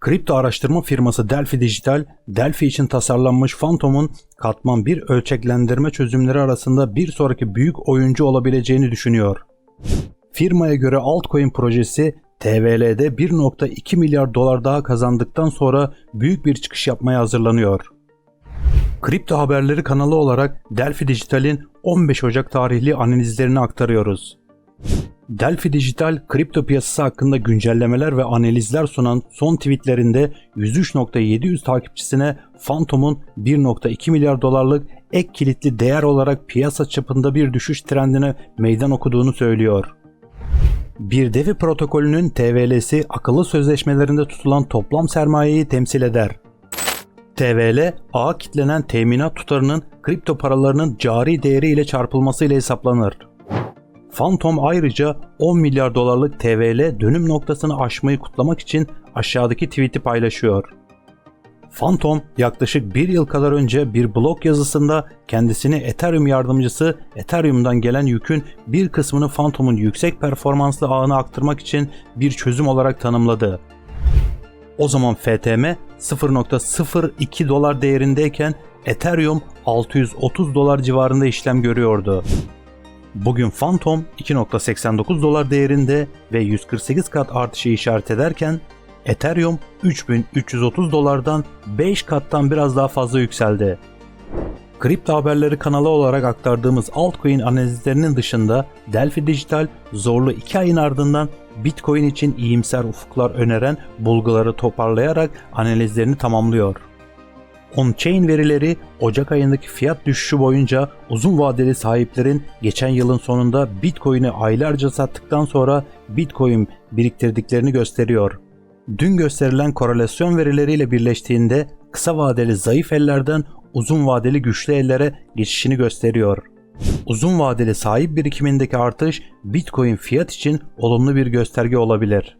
Kripto araştırma firması Delphi Digital, Delphi için tasarlanmış Phantom'un katman bir ölçeklendirme çözümleri arasında bir sonraki büyük oyuncu olabileceğini düşünüyor. Firmaya göre altcoin projesi TVL'de 1.2 milyar dolar daha kazandıktan sonra büyük bir çıkış yapmaya hazırlanıyor. Kripto haberleri kanalı olarak Delphi Digital'in 15 Ocak tarihli analizlerini aktarıyoruz. Delphi Digital kripto piyasası hakkında güncellemeler ve analizler sunan son tweetlerinde 103.700 takipçisine Phantom'un 1.2 milyar dolarlık ek kilitli değer olarak piyasa çapında bir düşüş trendine meydan okuduğunu söylüyor. Bir devi protokolünün TVL'si akıllı sözleşmelerinde tutulan toplam sermayeyi temsil eder. TVL, ağa kitlenen teminat tutarının kripto paralarının cari değeri ile çarpılmasıyla hesaplanır. Phantom ayrıca 10 milyar dolarlık TVL dönüm noktasını aşmayı kutlamak için aşağıdaki tweet'i paylaşıyor. Phantom yaklaşık bir yıl kadar önce bir blog yazısında kendisini Ethereum yardımcısı Ethereum'dan gelen yükün bir kısmını Phantom'un yüksek performanslı ağına aktarmak için bir çözüm olarak tanımladı. O zaman FTM 0.02 dolar değerindeyken Ethereum 630 dolar civarında işlem görüyordu. Bugün Phantom 2.89 dolar değerinde ve 148 kat artışı işaret ederken Ethereum 3330 dolardan 5 kattan biraz daha fazla yükseldi. Kripto haberleri kanalı olarak aktardığımız altcoin analizlerinin dışında Delphi Digital zorlu 2 ayın ardından Bitcoin için iyimser ufuklar öneren bulguları toparlayarak analizlerini tamamlıyor. On-chain verileri Ocak ayındaki fiyat düşüşü boyunca uzun vadeli sahiplerin geçen yılın sonunda Bitcoin'i aylarca sattıktan sonra Bitcoin biriktirdiklerini gösteriyor. Dün gösterilen korelasyon verileriyle birleştiğinde kısa vadeli zayıf ellerden uzun vadeli güçlü ellere geçişini gösteriyor. Uzun vadeli sahip birikimindeki artış Bitcoin fiyat için olumlu bir gösterge olabilir.